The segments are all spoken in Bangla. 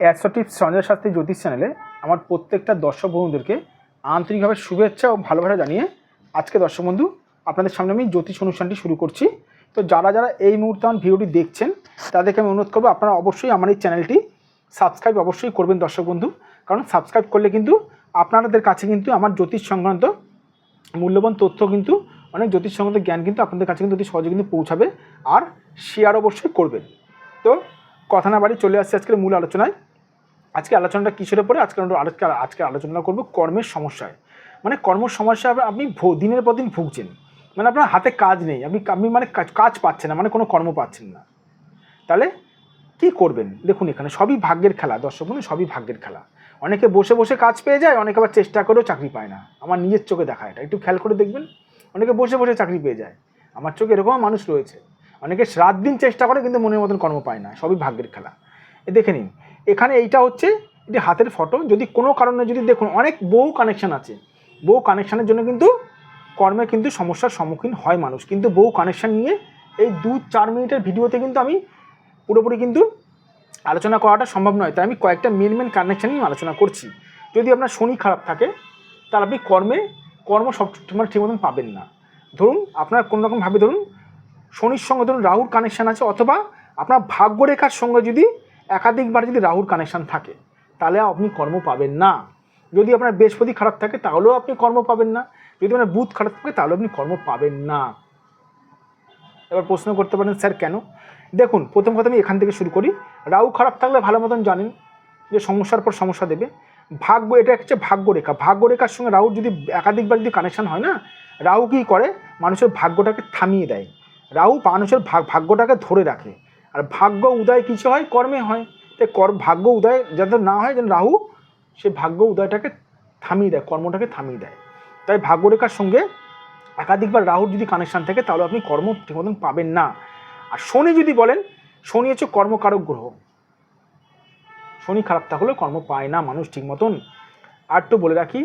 অ্যাসোটিভ সঞ্জয় শাস্ত্রী জ্যোতিষ চ্যানেলে আমার প্রত্যেকটা দর্শক বন্ধুদেরকে আন্তরিকভাবে শুভেচ্ছা ও ভালোবাসা জানিয়ে আজকে দর্শক বন্ধু, আপনাদের সামনে আমি জ্যোতিষ অনুষ্ঠানটি শুরু করছি। তো যারা যারা এই মুহূর্তে আমার ভিডিওটি দেখছেন, তাদেরকে আমি অনুরোধ করব আপনারা অবশ্যই আমার এই চ্যানেলটি সাবস্ক্রাইব অবশ্যই করবেন দর্শক বন্ধু। কারণ সাবস্ক্রাইব করলে কিন্তু আপনাদের কাছে কিন্তু আমার জ্যোতিষ সংক্রান্ত মূল্যবান তথ্য কিন্তু, অনেক জ্যোতিষ সংক্রান্ত জ্ঞান কিন্তু আপনাদের কাছে কিন্তু অতি সহজে কিন্তু পৌঁছাবে আর শেয়ার অবশ্যই করবেন। তো কথা না বাড়ি চলে আসছে আজকের মূল আলোচনায়। আজকে আলোচনাটা কিসের পরে আজকে আজকে আজকে আলোচনা করব কর্মের সমস্যায়। মানে কর্ম সমস্যা আপনি দিনের পর দিন ভুগছেন। মানে আপনার হাতে কাজ নেই, আপনি আপনি মানে কাজ পাচ্ছেন না মানে কোনো কর্ম পাচ্ছেন না। তাহলে কি করবেন? দেখুন এখানে সবই ভাগ্যের খেলা, দর্শক বন্ধু, সবই ভাগ্যের খেলা। অনেকে বসে বসে কাজ পেয়ে যায়, অনেকে আবার চেষ্টা করেও চাকরি পায় না। আমার নিজের চোখে দেখা এটা, একটু খেয়াল করে দেখবেন। অনেকে বসে বসে চাকরি পেয়ে যায়। আমার চোখে এরকম মানুষ রয়েছে। অনেকে রাত দিন চেষ্টা করে কিন্তু মনের মতন কর্ম পায় না, সবই ভাগ্যের খেলা। এ দেখে নিন এখানে এইটা হচ্ছে এটি হাতের ফটো যদি কোনো কারণে যদি দেখুন, অনেক বহু কানেকশান আছে। বহু কানেকশানের জন্য কিন্তু কর্মে কিন্তু সমস্যার সম্মুখীন হয় মানুষ। কিন্তু বহু কানেকশান নিয়ে এই দু চার মিনিটের ভিডিওতে কিন্তু আমি পুরোপুরি কিন্তু আলোচনা করাটা সম্ভব নয়। তাই আমি কয়েকটা মেন মেন কানেকশান নিয়ে আলোচনা করছি। যদি আপনার শনি খারাপ থাকে, তাহলে আপনি কর্মে, কর্ম সব মানে ঠিক মতন পাবেন না। ধরুন, আপনার কোনো রকমভাবে ধরুন, শনির সঙ্গে ধরুন রাহুর কানেকশান আছে, অথবা আপনার ভাগ্যরেখার সঙ্গে যদি একাধিকবার যদি রাহুর কানেকশান থাকে, তাহলে আপনি কর্ম পাবেন না। যদি আপনার বৃহস্পতি খারাপ থাকে, তাহলেও আপনি কর্ম পাবেন না। যদি আপনার বুধ খারাপ থাকে, তাহলেও আপনি কর্ম পাবেন না। এবার প্রশ্ন করতে পারেন, স্যার, কেন? দেখুন, প্রথম কথা আমি এখান থেকে শুরু করি। রাহু খারাপ থাকলে ভালো মতন জানেন যে সমস্যার পর সমস্যা দেবে। ভাগ্য, এটা হচ্ছে ভাগ্যরেখা। ভাগ্যরেখার সঙ্গে রাহুর যদি একাধিকবার যদি কানেকশন হয় না, রাহু কী করে? মানুষের ভাগ্যটাকে থামিয়ে দেয়। রাহু মানুষের ভাগ, ভাগ্যটাকে ধরে রাখে। আর ভাগ্য উদয় কিছু হয়, কর্মে হয়। তাই কর ভাগ্য উদয় যাতে না হয়, যেন রাহু সে ভাগ্য উদয়টাকে থামিয়ে দেয়, কর্মটাকে থামিয়ে দেয়। তাই ভাগ্যরেখার সঙ্গে একাধিকবার রাহুর যদি কানেকশান থাকে, তাহলে আপনি কর্ম ঠিক মতন পাবেন না। আর শনি যদি বলেন, শনি হচ্ছে কর্মকারক গ্রহ। শনি খারাপ থাকলেও কর্ম পায় না মানুষ ঠিক মতন। আর তো বলে রাখি,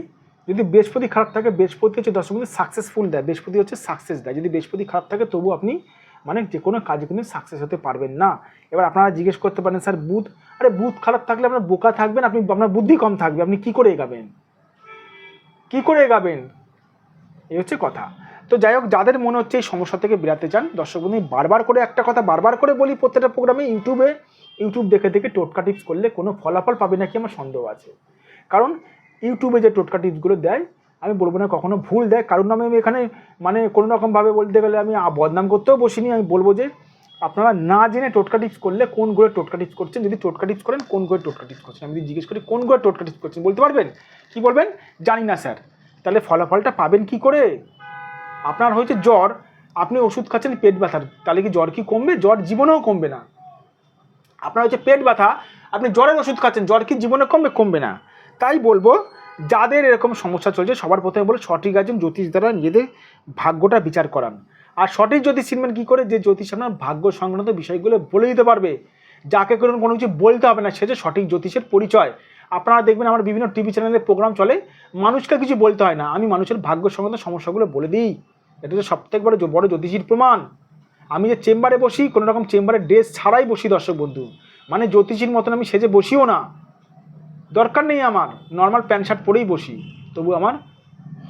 যদি বৃহস্পতি খারাপ থাকে, বৃহস্পতি হচ্ছে দর্শক সাকসেসফুল দেয়। বৃহস্পতি হচ্ছে সাকসেস দেয়। যদি বৃহস্পতি খারাপ থাকে, তবু আপনি মানে যে কোনো কাজে কিন্তু সাকসেস হতে পারবেন না। এবার আপনারা জিজ্ঞেস করতে পারেন, স্যার বুথ আরে বুথ খারাপ থাকলে আপনার বোকা থাকবেন, আপনি, আপনার বুদ্ধি কম থাকবে, আপনি কি করে এগাবেন? কি করে এগাবেন? এই হচ্ছে কথা। তো যাই হোক, যাদের মনে হচ্ছে এই সমস্যা থেকে বেরাতে চান, দর্শক বন্ধু বারবার করে একটা কথা বারবার করে বলি প্রত্যেকটা প্রোগ্রামে ইউটিউবে ইউটিউব দেখে দেখে টোটকা টিপস করলে কোনো ফলাফল পাবে নাকি আমার সন্দেহ আছে। কারণ ইউটিউবে যে টোটকা টিপসগুলো দেয় আমি বলব না কখনো ভুল দেয় কারণ নামে আমি এখানে মানে কোনো রকমভাবে বলতে গেলে আমি বদনাম করতেও বসিনি, আমি বলব যে আপনারা না জেনে টোটকা টিপস করলে কোন ঘরে টোটকা টিপস করছেন, যদি টোটকা টিপস করেন কোন ঘরে টোটকা টিপস করছেন, আমি যদি জিজ্ঞেস করি কোন ঘরে টোটকা টিপস করছেন, বলতে পারবেন? কি বলবেন? জানি না স্যার। তাহলে ফলাফলটা পাবেন কি করে? আপনার হয়েছে জ্বর, আপনি ওষুধ খাচ্ছেন পেট ব্যথার, তাহলে কি জ্বর কি কমবে? জ্বর জীবনেও কমবে না। আপনার হচ্ছে পেট ব্যথা, আপনি জ্বরের ওষুধ খাচ্ছেন, জ্বর কি জীবনে কমবে? কমবে না। তাই বলব যাদের এরকম সমস্যা চলছে, সবার প্রথমে বলে সঠিক একজন জ্যোতিষ দ্বারা নিজেদের ভাগ্যটা বিচার করান। আর সঠিক জ্যোতিষ চিনবেন কী করে? যে জ্যোতিষ আপনার ভাগ্য সংক্রান্ত বিষয়গুলো বলে দিতে পারবে। যাকে কোনো কোনো কিছু বলতে হবে না, সে যে সঠিক জ্যোতিষের পরিচয়। আপনারা দেখবেন আমার বিভিন্ন টিভি চ্যানেলে প্রোগ্রাম চলে, মানুষকে কিছু বলতে হয় না। আমি মানুষের ভাগ্য সংক্রান্ত সমস্যাগুলো বলে দিই। এটা তো সবথেকে বড় বড় জ্যোতিষীর প্রমাণ। আমি যে চেম্বারে বসি, কোনো রকম চেম্বারে ড্রেস ছাড়াই বসি দর্শক বন্ধু। মানে জ্যোতিষীর মতন আমি সেজে বসিও না। দরকার নেই আমার। নর্মাল প্যান্ট শার্ট পরেই বসি। তবু আমার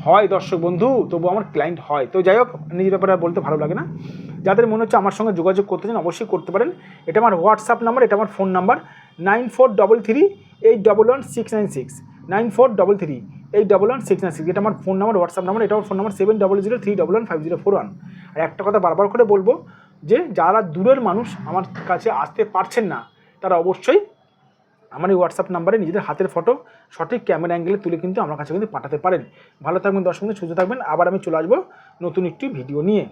হয়, দর্শক বন্ধু, তবু আমার ক্লায়েন্ট হয়। তো যাই হোক, নিজের ব্যাপারে বলতে ভালো লাগে না। যাদের মনে হচ্ছে আমার সঙ্গে যোগাযোগ করতে চান, অবশ্যই করতে পারেন। এটা আমার হোয়াটসঅ্যাপ নাম্বার এটা আমার phone number nine four double three eight double one six nine six nine four double three eight double one six nine six এটা আমার ফোন নাম্বার হোয়াটসঅ্যাপ নাম্বার এটা আমার phone number seven double zero three double one five zero four one আর একটা কথা বারবার করে বলব যে, যারা দূরের মানুষ আমার কাছে আসতে পারছেন না, তারা অবশ্যই আমার এই হোয়াটসঅ্যাপ নাম্বারে নিজেদের হাতের ফটো সঠিক ক্যামেরা অ্যাঙ্গেলে তুলে কিন্তু আমার কাছে কিন্তু পাঠাতে পারেন। ভালো থাকবেন মিনিট সুস্থ থাকবেন। আবার আমি চলে আসব নতুন একটি ভিডিও নিয়ে।